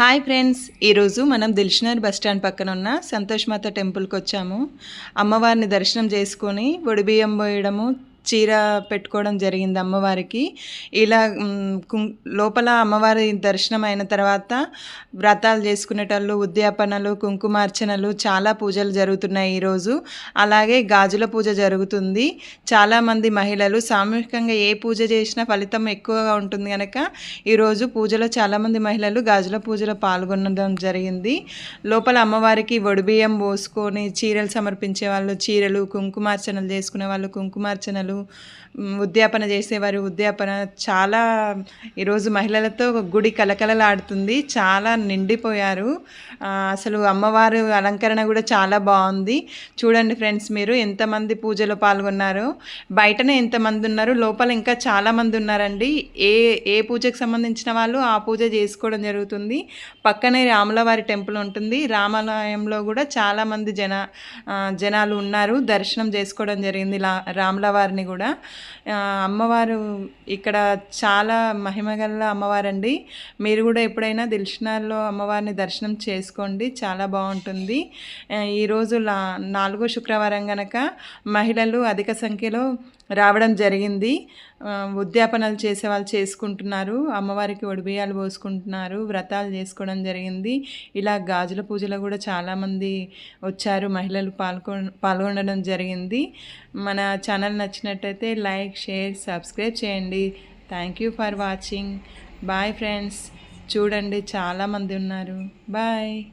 Hi friends ఈరోజు మనం దిల్షనర్ bus stand పక్కన ఉన్న సంతోష్ మాత టెంపుల్కి వచ్చాము అమ్మవారిని దర్శనం చేసుకొని బియ్యం పోయడము చీర పెట్టుకోవడం జరిగింది అమ్మవారికి. ఇలా కుం- లోపల అమ్మవారి దర్శనం అయిన తర్వాత వ్రతాలు చేసుకునేటోళ్ళు ఉద్యాపనలు కుంకుమార్చనలు చాలా పూజలు జరుగుతున్నాయి ఈరోజు. అలాగే గాజుల పూజ జరుగుతుంది. చాలామంది మహిళలు సామూహికంగా ఏ పూజ చేసినా ఫలితం ఎక్కువగా ఉంటుంది కనుక ఈరోజు పూజలో చాలామంది మహిళలు గాజుల పూజలో పాల్గొనడం జరిగింది. లోపల అమ్మవారికి వడిబియ్యం పోసుకొని చీరలు సమర్పించే వాళ్ళు చీరలు కుంకుమార్చనలు చేసుకునే వాళ్ళు కుంకుమార్చనలు ఉద్యాపన చేసేవారు. ఉద్యాపన చాలా ఈరోజు మహిళలతో గుడి కలకలలాడుతుంది చాలా నిండిపోయారు. అసలు అమ్మవారు అలంకరణ కూడా చాలా బాగుంది. చూడండి ఫ్రెండ్స్ మీరు ఎంతమంది పూజలో పాల్గొన్నారో. బయటనే ఎంతమంది ఉన్నారు లోపల ఇంకా చాలామంది ఉన్నారండి. ఏ ఏ పూజకు సంబంధించిన వాళ్ళు ఆ పూజ చేసుకోవడం జరుగుతుంది. పక్కనే రాములవారి టెంపుల్ ఉంటుంది. రామాలయంలో కూడా చాలామంది జన జనాలు ఉన్నారు. దర్శనం చేసుకోవడం జరిగింది లా రాములవారిని. కూడా. అమ్మవారు ఇక్కడ చాలా మహిమగల అమ్మవారండి. మీరు కూడా ఎప్పుడైనా దిల్షనాల్లో అమ్మవారిని దర్శనం చేసుకోండి. చాలా బాగుంటుంది. ఈరోజు నాలుగో శుక్రవారం గనక మహిళలు అధిక సంఖ్యలో రావడం జరిగింది. ఉద్యాపనలు చేసే వాళ్ళు చేసుకుంటున్నారు. అమ్మవారికి ఒడిబియ్యాలు పోసుకుంటున్నారు. వ్రతాలు చేసుకోవడం జరిగింది. ఇలా గాజుల పూజలో కూడా చాలామంది వచ్చారు. మహిళలు పాల్గొ పాల్గొనడం జరిగింది. మన ఛానల్ నచ్చినట్టయితే లైక్ షేర్ సబ్స్క్రైబ్ చేయండి. Thank you for watching. Bye friends. చూడండి చాలామంది ఉన్నారు. బాయ్.